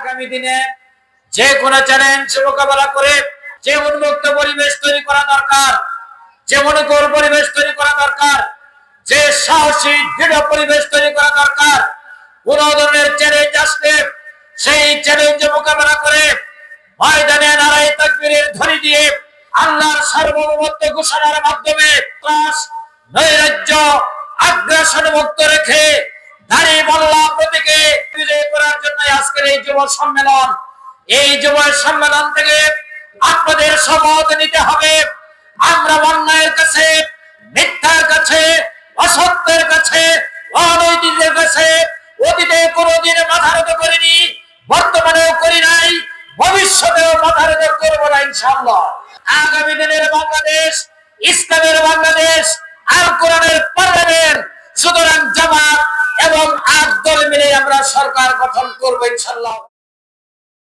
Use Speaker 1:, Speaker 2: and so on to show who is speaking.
Speaker 1: আগামী দিনে যে কোনো চ্যালেঞ্জ মোকাবেলা করে যে উন্মুক্ত পরিবেশ তৈরি করা দরকার, যে অনুকূল পরিবেশ তৈরি করা দরকার, যে সাহসী, দৃঢ় পরিবেশ তৈরি করা দরকার, কোন ধরনের চ্যালেঞ্জ আসলে সেই চ্যালেঞ্জ মোকাবেলা করে ময়দানে নারাই তাকবীরের ধ্বনি দিয়ে আল্লাহর সার্বভৌমত্ব ঘোষণার মাধ্যমে ক্লাস, নৈরাজ্য, আগ্রাসন মুক্ত রেখে আজকের এই যুব সম্মেলন। এই যুব সম্মেলন থেকে আপনাদের শপথ নিতে হবে। আমরা অন্যায়ের কাছে, মিথ্যার কাছে, অসত্যের কাছে অনৈতিকের কাছে অতীতে কোনোদিন মাথা নত করিনি, বর্তমানেও করি নাই, ভবিষ্যতেও মাথা নত করব না ইনশাল্লাহ আগামী দিনের বাংলাদেশ, ইসলামের বাংলাদেশ আর কোরআনের পার্লামেন্ট সুতরাং জামাত সরকার গঠন করব ইনশাল্লাহ